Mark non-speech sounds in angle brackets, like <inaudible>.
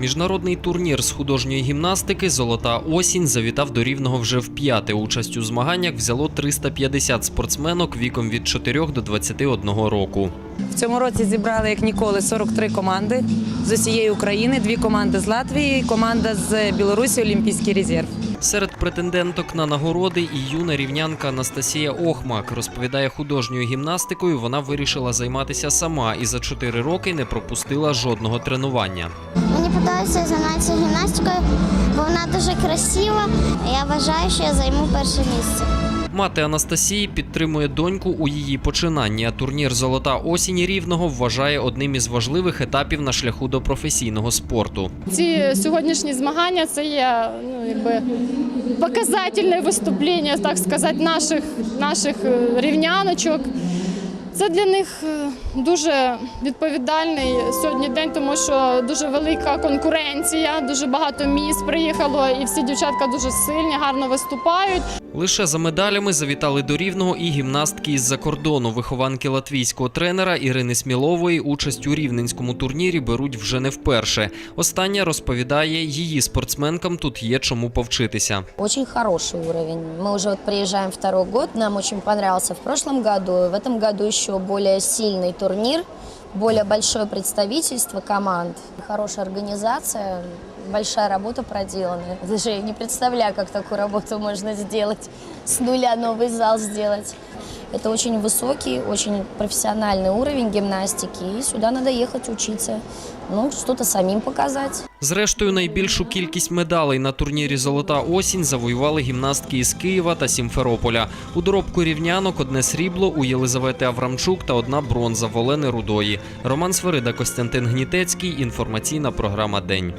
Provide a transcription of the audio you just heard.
Міжнародний турнір з художньої гімнастики Золота осінь завітав до рівного вже вп'яте. Участь у змаганнях взяло 350 спортсменок віком від 4 до 21 року. В цьому році зібрали як ніколи 43 команди з усієї України, дві команди з Латвії, команда з Білорусі Олімпійський резерв. Серед претенденток на нагороди і юна рівнянка Анастасія Охмак розповідає художньою гімнастикою. Вона вирішила займатися сама і за 4 роки не пропустила жодного тренування. Подобається займатися гімнастикою, бо вона дуже красива. Я вважаю, що я займу перше місце. Мати Анастасії підтримує доньку у її починанні. А турнір Золота осінь рівного вважає одним із важливих етапів на шляху до професійного спорту. Ці сьогоднішні змагання це є ну, якби показательне виступлення, так сказати, наших, наших е, рівняночок. Це для них е, дуже відповідальний сьогодні день, тому що дуже велика конкуренція, дуже багато міст приїхало, і всі дівчатка дуже сильні, гарно виступають. Лише за медалями завітали до рівного і гімнастки із-за кордону. Вихованки латвійського тренера Ірини Смілової участь у рівненському турнірі беруть вже не вперше. Остання розповідає, її спортсменкам тут є чому повчитися. Очень хороший уровень. Мы уже вот приезжаем второй год, нам очень понравился в прошлом году. В этом году еще более сильный турнир, более большое представительство команд, хорошая организация, большая работа проделана. <laughs> Даже не представляю, как такую работу можно сделать, с нуля новый зал сделать. Это очень высокий, очень профессиональный уровень гимнастики, и сюда надо ехать учиться. Ну, что-то самим показать. Зрештою, найбільшу кількість медалей на турнірі Золота осінь завоювали гімнастки із Києва та Сімферополя. У доробку рівнянок одне срібло у Єлизавети Аврамчук та одна бронза в Олени Рудої. Роман Сверида, Костянтин Гнітецький. Інформаційна програма День.